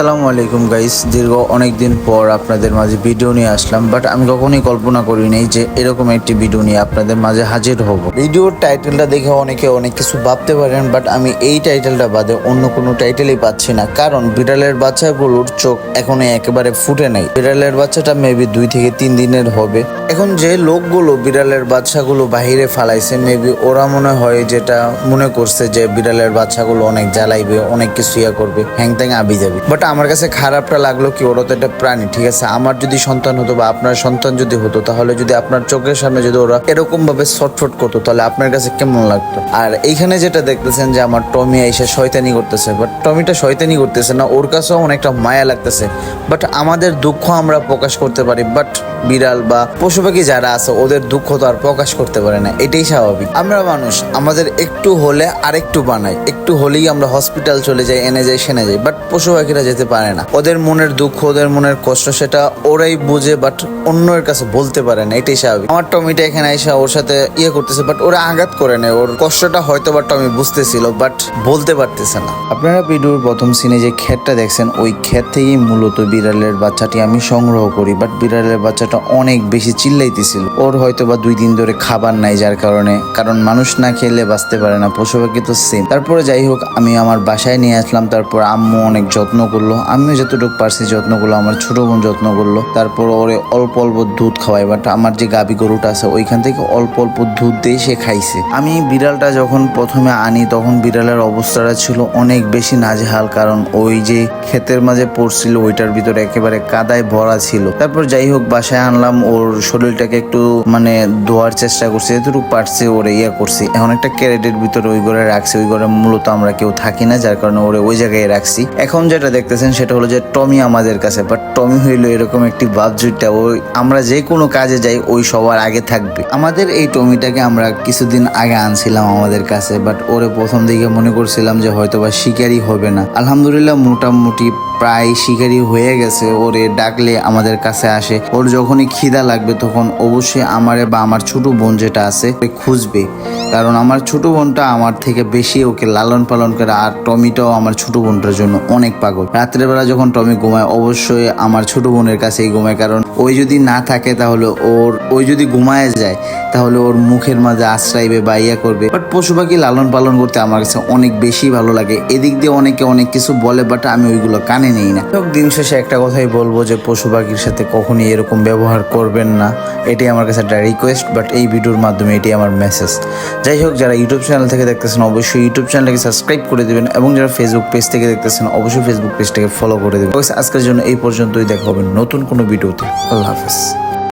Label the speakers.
Speaker 1: আসসালামু আলাইকুম গাইস দীর্ঘ অনেক দিন পর আপনাদের মাঝে ভিডিও নিয়ে আসলাম বাট আমি কখনোই কল্পনা করি নাই যে এরকম একটি ভিডিও নিয়ে আপনাদের মাঝে হাজির হব। ভিডিওর টাইটেলটা দেখে অনেকে অনেক কিছু ভাবতে পারেন বাট আমি এই টাইটেলটা বাদে অন্য কোনো টাইটেলই পাচ্ছি না। কারণ বিড়ালের বাচ্চাগুলোর চোখ এখনও একেবারে ফুটে নাই। বিড়ালের বাচ্চাটা মেবি দুই থেকে তিন দিনের হবে। এখন যে লোকগুলো বিড়ালের বাচ্চাগুলো বাহিরে ফালাইছে মেবি ওরা মনে হয় যেটা মনে করছে যে বিড়ালের বাচ্চাগুলো অনেক জ্বালাইবে, অনেক কিছু ইয়া করবে হ্যাং ত্যাং আবি যাবে। বাট আমার কাছে খারাপটা লাগল কি, ওরা তো একটা প্রাণী, ঠিক আছে? আমার যদি সন্তান হতো বা আপনার সন্তান যদি হতো, তাহলে যদি আপনার চোখের সামনে যদি ওরা এরকম ভাবে ছটফট করতো, তাহলে আপনার কাছে কেমন লাগতো? আর এইখানে যেটা দেখতেছেন যে আমার টমি এসে শয়তানি করতেছে বাট টমিটা শয়তানি করতেছে না, ওর কাছেও অনেকটা মায়া লাগতেছে। বাট আমাদের দুঃখ আমরা প্রকাশ করতে পারি বাট বিড়াল বা পশু পাখি যারা আছে, ওদের দুঃখ তো আর প্রকাশ করতে পারে না, এটাই স্বাভাবিক। আমরা মানুষ, আমাদের একটু হলে আরেকটু বানাই, একটু হলেই আমরা হসপিটাল চলে যাই, এনে যাই, সেনে যাই বাট পশু পাখিরা যেতে পারে না। ওদের মনের দুঃখ, ওদের মনের কষ্ট, সেটা ওরাই বুঝে বাট অন্যের কাছে বলতে পারে না। এটাই স্বাভাবিক। আমার টমিটা এখানে এসে ওর সাথে ইয়ে করতেছে বাট ওরা আঘাত করে নেয়। ওর কষ্টটা হয়তো বা টমি বুঝতেছিল বাট বলতে পারতেছে না। আপনারা ভিডিওর প্রথম সিনে যে ক্ষেতটা দেখছেন, ওই ক্ষেত থেকেই মূলত বিড়ালের বাচ্চাটি আমি সংগ্রহ করি বাট বিড়ালের বাচ্চাটা অনেক বেশি চিল্লাইতেছিল। ওর হয়তো বা দুই দিন ধরে খাবার নাই, যার কারণে, কারণ মানুষ না খেলে বাঁচতে পারে না। পশু পাখি তো সেম তারপরে যাই হোক, আমি আমার বাসায় নিয়ে আসলাম, তারপর আম্মু অনেক যত্ন করল, আমিও যতটুকু পারছি যত্ন করল, আমার ছোট বোন যত্ন করল। তারপর ওরে অল্প অল্প দুধ খাওয়াই বাট আমার যে গাবি গরুটা আছে, ওইখান থেকে অল্প অল্প দুধ দিয়ে সে খাইছে। আমি বিড়ালটা যখন প্রথমে আনি, তখন বিড়ালের অবস্থাটা ছিল অনেক বেশি নাজেহাল, কারণ ওই যে ক্ষেতের মাঝে পড়ছিল, ওইটার ভিতরে একেবারে কাদায় ভরা ছিল। তারপর যাই হোক, বাসায় আনলাম, ওর শরীরটাকে একটু মানে ধোয়ার চেষ্টা করছি, এতটুকু পারছি, ওরে ইয়ে করছি। এখন একটা ক্যারেটের ভিতরে ওই ঘরে রাখছি, ওই ঘরে মূলত আমরা কেউ থাকি না, যার কারণে ওরে ওই জায়গায় রাখছি। এখন যেটা দেখতেছেন সেটা হলো যে টমি আমাদের কাছে বাট টমি হইল এরকম একটি বাপজুইটা ওই আমরা যে কোনো কাজে যাই ওই সবার আগে থাকবে। আমাদের এই টমিটাকে আমরা কিছুদিন আগে আনছিলাম আমাদের কাছে বাট ওরে প্রথম দিকে মনে করছিলাম যে হয়তো বা শিকারই হবে না। আলহামদুলিল্লাহ মোটামুটি প্রায় শিকারি হয়ে গেছে, ওরে ডাকলে আমাদের কাছে আসে। ওর যখনই খিদা লাগবে তখন অবশ্যই আমারে বা আমার ছোট বোন যেটা আছে খুঁজবে। কারণ আমার ছোট বোনটা আমার থেকে বেশি ওকে লালন পালন করে, আর টমিটাও আমার ছোট বোনটার জন্য অনেক পাগল। রাত্রেবেলা যখন টমি ঘুমায় অবশ্যই আমার ছোট বোনের কাছেই ঘুমায় কারণ ওই যদি না থাকে তাহলে ওর, ওই যদি ঘুমায় যায়, তাহলে ওর মুখের মাঝে আশ্রাইবে বা ইয়া করবে। বাট পশু পাখি লালন পালন করতে আমার কাছে অনেক বেশি ভালো লাগে। এদিক দিয়ে অনেকে অনেক কিছু বলে বাট আমি ওইগুলো কানে নেই না। দিন শেষে একটা কথাই বলব যে, পশু পাখির সাথে কখনই এরকম ব্যবহার করবেন না। এটি আমার কাছে একটা রিকোয়েস্ট বাট এই ভিডিওর মাধ্যমে এটি আমার মেসেজ যাই হোক, যারা ইউটিউব চ্যানেল থেকে দেখতেছেন, অবশ্যই ইউটিউব চ্যানেলটাকে সাবস্ক্রাইব করে দেবেন, এবং যারা ফেসবুক পেজ থেকে দেখতেছেন, অবশ্যই ফেসবুক পেজটাকে ফলো করে দেবেন। আজকের জন্য এই পর্যন্তই। দেখা হবে নতুন কোনো ভিডিওতে আল্লাহ হাফেজ